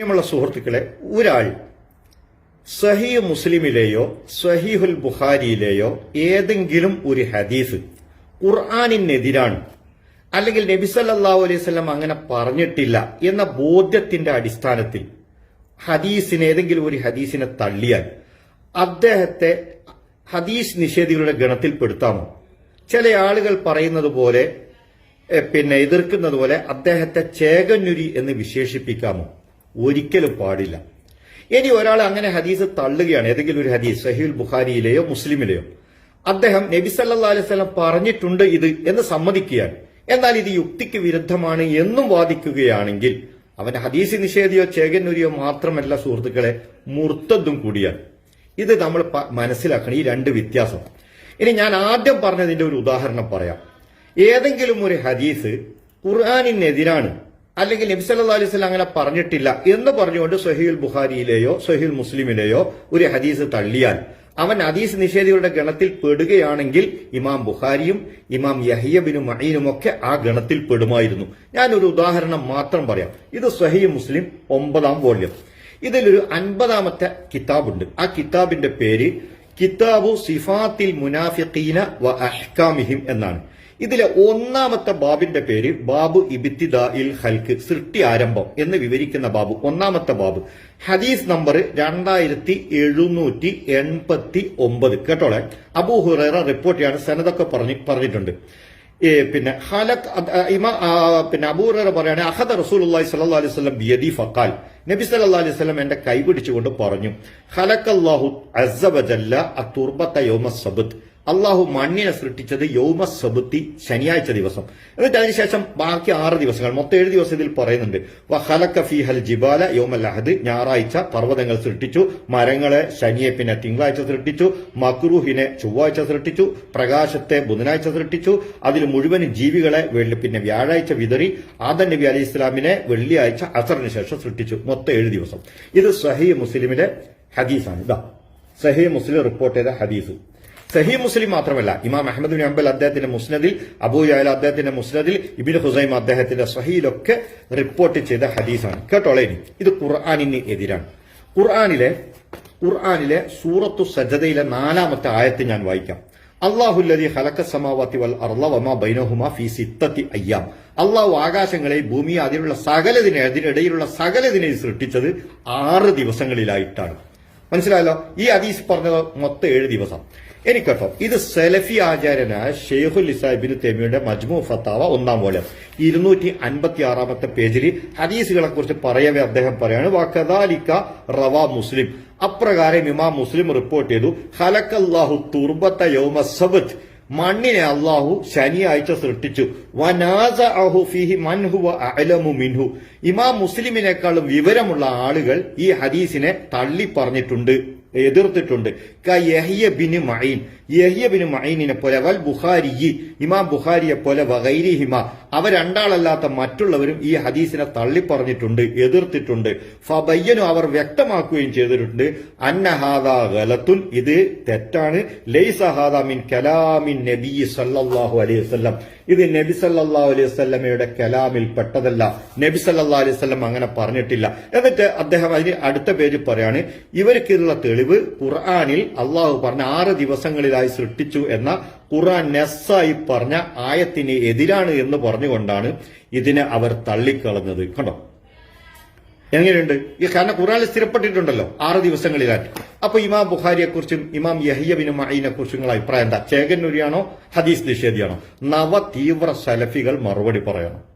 പ്രിയമുള്ള സുഹൃത്തുക്കളെ ഒരാൾ സഹീ മുസ്ലിമിലെയോ സഹീഹുൽ ബുഖാരിയിലെയോ ഏതെങ്കിലും ഒരു ഹദീസ് ഖുർആാനിനെതിരാണ് അല്ലെങ്കിൽ നബി സല്ലല്ലാഹു അലൈഹി അങ്ങനെ പറഞ്ഞിട്ടില്ല എന്ന ബോധ്യത്തിന്റെ അടിസ്ഥാനത്തിൽ ഹദീസിനെ ഏതെങ്കിലും ഒരു ഹദീസിനെ തള്ളിയാൽ അദ്ദേഹത്തെ ഹദീസ് നിഷേധികളുടെ ഗണത്തിൽപ്പെടുത്താമോ? ചില ആളുകൾ പറയുന്നത് പോലെ പിന്നെ എതിർക്കുന്നത് പോലെ അദ്ദേഹത്തെ ചേകന്നുരി എന്ന് വിശേഷിപ്പിക്കാമോ? ഒരിക്കലും പാടില്ല. ഇനി ഒരാൾ അങ്ങനെ ഹദീസ് തള്ളുകയാണ്. ഏതെങ്കിലും ഒരു ഹദീസ് സഹീൽ ബുഖാരിയിലെയോ മുസ്ലിമിലെയോ. അദ്ദേഹം നബി സല്ലല്ലാഹു അലൈഹി വസല്ലം പറഞ്ഞിട്ടുണ്ട് ഇത് എന്ന് സമ്മതിക്കുകയാണ്. എന്നാൽ ഇത് യുക്തിക്ക് വിരുദ്ധമാണ് എന്നും വാദിക്കുകയാണെങ്കിൽ അവൻ ഹദീസ് നിഷേധിയോ ചേകന്നൂരിയോ മാത്രമല്ല സുഹൃത്തുക്കളെ മുർത്തതും കൂടിയാണ്. ഇത് നമ്മൾ മനസ്സിലാക്കണം. ഈ രണ്ട് വ്യത്യാസം. ഇനി ഞാൻ ആദ്യം പറഞ്ഞതിന്റെ ഒരു ഉദാഹരണം പറയാം. ഏതെങ്കിലും ഒരു ഹദീസ് ഖുർആാനിനെതിരാണ്. അല്ലെങ്കിൽ നബി സല്ലാ അലൈഹി വസല്ലം അങ്ങനെ പറഞ്ഞിട്ടില്ല എന്ന് പറഞ്ഞുകൊണ്ട് സൊഹീൽ ബുഹാരിയിലെയോ സൊഹീൽ മുസ്ലിമിലെയോ ഒരു ഹദീസ് തള്ളിയാൽ അവൻ ഹദീസ് നിഷേധികളുടെ ഗണത്തിൽ പെടുകയാണെങ്കിൽ ഇമാം ബുഹാരിയും ഇമാം യഹിയബിനും മഹീനും ഒക്കെ ആ ഗണത്തിൽ പെടുമായിരുന്നു. ഞാനൊരു ഉദാഹരണം മാത്രം പറയാം. ഇത് സഹീ മുസ്ലിം ഒമ്പതാം വോള്യം. ഇതിലൊരു അൻപതാമത്തെ കിതാബുണ്ട്. ആ കിതാബിന്റെ പേര് കിതാബു സിഫാത്തിൽ മുനാഫിഖീന വ അഹ്കാമിഹിം എന്നാണ്. ഇതിലെ ഒന്നാമത്തെ ബാബിന്റെ പേര് ബാബു ഇബിത്തിദാഇൽ ഹൽക്ക് സൃഷ്ടി ആരംഭം എന്ന് വിവരിക്കുന്ന ബാബു ഒന്നാമത്തെ ബാബു. ഹദീസ് നമ്പർ രണ്ടായിരത്തി എഴുന്നൂറ്റി എൺപത്തി ഒമ്പത്. കേട്ടോളെ? അബൂ ഹുറേറ റിപ്പോർട്ട് ചെയ്യാണ് സനതൊക്കെ പറഞ്ഞ് പറഞ്ഞിട്ടുണ്ട്. പിന്നെ ഹലക് പിന്നെ അബൂറ പറയാണ് അഹദ റസൂലുള്ളാഹി സ്വല്ലല്ലാഹു അലൈഹി വസല്ലം ബിയദി ഫക്കാൽ നബി സല്ലല്ലാഹു അലൈഹി വസല്ലം എന്റെ കൈ പിടിച്ചുകൊണ്ട് പറഞ്ഞു ഖലഖല്ലാഹു അള്ളാഹു അസബല്ല അത്തുർബത യോമ സബത്. അള്ളാഹു മണ്ണിനെ സൃഷ്ടിച്ചത് യൗമ സബുത്തി ശനിയാഴ്ച ദിവസം. എന്നിട്ട് അതിനുശേഷം ബാക്കി ആറ് ദിവസങ്ങൾ. മൊത്തം ഏഴ് ദിവസം ഇതിൽ പറയുന്നുണ്ട്. വഹലക്ക ജിബാല യൗമൽ അഹദ്. ഞായറാഴ്ച പർവതങ്ങൾ സൃഷ്ടിച്ചു. മരങ്ങളെ ശനിയെ പിന്നെ തിങ്കളാഴ്ച സൃഷ്ടിച്ചു. മക്രൂഹിനെ ചൊവ്വാഴ്ച സൃഷ്ടിച്ചു. പ്രകാശത്തെ ബുധനാഴ്ച സൃഷ്ടിച്ചു. അതിൽ മുഴുവൻ ജീവികളെ വെള്ളി പിന്നെ വ്യാഴാഴ്ച വിതറി. ആദൻ നബി അലി ഇസ്ലാമിനെ വെള്ളിയാഴ്ച അസറിന് ശേഷം സൃഷ്ടിച്ചു. മൊത്തം ഏഴ് ദിവസം. ഇത് സഹി മുസ്ലിമിലെ ഹദീസാണ്. ഇതാ. സഹി മുസ്ലിം റിപ്പോർട്ട് ചെയ്ത ഹദീസ്. സഹി മുസ്ലിം മാത്രമല്ല ഇമാം അഹമ്മദ് ബിൻ അംബൽ അദ്ദേഹത്തിന്റെ മുസ്നദിൽ അബൂ യാല അദ്ദേഹത്തിന്റെ മുസ്നദിൽ ഇബിൻ ഹുസൈം അദ്ദേഹത്തിന്റെ സഹിയിലൊക്കെ റിപ്പോർട്ട് ചെയ്ത ഹദീസാണ്. കേട്ടോളെ ഇനി. ഇത് ഖുർആാനിന് എതിരാണ്. ഖുർആാനിലെ ഖുർആാനിലെ സൂറത്തു സജദയിലെ നാലാമത്തെ ആയത്ത് ഞാൻ വായിക്കാം. അള്ളാഹുല്ലതി ഹലക്ക സമാവാത്തി വൽ അർള വമാ ബൈനഹുമ ഫി സിത്തത്തി അയ്യാം. അള്ളാഹു ആകാശങ്ങളെ ഭൂമി അതിനുള്ള സകലതിനെ അതിനിടയിലുള്ള സകലതിനെ സൃഷ്ടിച്ചത് ആറ് ദിവസങ്ങളിലായിട്ടാണ്. മനസ്സിലായല്ലോ? ഈ അദീസ് പറഞ്ഞത് മൊത്തം ഏഴ് ദിവസം. എനിക്കട്ടോ ഇത് സെലഫി ആചാര്യനായ ഷെയ്ഖുൽ ഇസാബിന് തെമിയുടെ മജ്മു ഫത്താവ ഒന്നാം മൂലം ഇരുന്നൂറ്റി അൻപത്തി ആറാമത്തെ പേജിൽ ഹദീസുകളെ കുറിച്ച് പറയവേ അദ്ദേഹം പറയാണ് വഖദാലിക്ക റവ മുസ്ലിം. അപ്രകാരം ഇമാം മുസ്ലിം റിപ്പോർട്ട് ചെയ്തു ഹലക്കല്ലാഹു തുർബത്ത യൗമ സബത്ത് മണ്ണിനെ അള്ളാഹു ശനിയാഴ്ച സൃഷ്ടിച്ചു. വനാസ അഹു ഫിഹി മൻഹുവ അലമു മിൻഹു. ഇമാം മുസ്ലിമിനേക്കാളും വിവരമുള്ള ആളുകൾ ഈ ഹദീസിനെ തള്ളി പറഞ്ഞിട്ടുണ്ട് എതിർത്തിട്ടുണ്ട്. യഹിയ ബിൻ മഈൻ. യഹിയ ബിൻ മഈനിനെ പോലെ വൽ ബുഖാരി ഇമാം ബുഖാരിയെ പോലെ വഗൈരിഹിമ അവ രണ്ടാളല്ലാത്ത മറ്റുള്ളവരും ഈ ഹദീസിനെ തള്ളിപ്പറഞ്ഞിട്ടുണ്ട് എതിർത്തിട്ടുണ്ട്. ഫബയ്യനു അവർ വ്യക്തമാക്കുകയും ചെയ്തിട്ടുണ്ട് അന്നഹാദ ഗലത്തുൻ ഇത് തെറ്റാണ്. ലൈസ ഹാദാ മിൻ കലാമിൻ നബി സല്ലാഹു അലൈഹി വസല്ലം. ഇത് നബി സല്ലല്ലാഹു അലൈഹി വസല്ലമയുടെ കലാമിൽ പെട്ടതല്ല. നബി സല്ലാ അലൈഹി വസല്ലം അങ്ങനെ പറഞ്ഞിട്ടില്ല. എന്നിട്ട് അദ്ദേഹം അതിന് അടുത്ത പേജ് പറയാണ് ഇവർക്കുള്ള തെളിവ് ഖുർആനിൽ അള്ളാഹു പറഞ്ഞ ആറ് ദിവസങ്ങളിലായി സൃഷ്ടിച്ചു എന്ന ഖുർആൻ നെസ്സായി പറഞ്ഞ ആയത്തിന് എതിരാണ് എന്ന് പറഞ്ഞുകൊണ്ടാണ് ഇതിനെ അവർ തള്ളിക്കളഞ്ഞത്. കണ്ടോ? എങ്ങനെയുണ്ട്? ഈ കാരണം ഖുറാനിൽ സ്ഥിരപ്പെട്ടിട്ടുണ്ടല്ലോ ആറ് ദിവസങ്ങളിലായി അപ്പൊ ഇമാം ബുഖാരിയെ കുറിച്ചും ഇമാം യഹിയബിനും അയിനെ കുറിച്ചും നിങ്ങളുടെ അഭിപ്രായം എന്താ? ചേകന്നൂരിയാണോ? ഹദീസ് നിഷേധിയാണോ? നവ തീവ്ര സലഫികൾ മറുപടി പറയണം.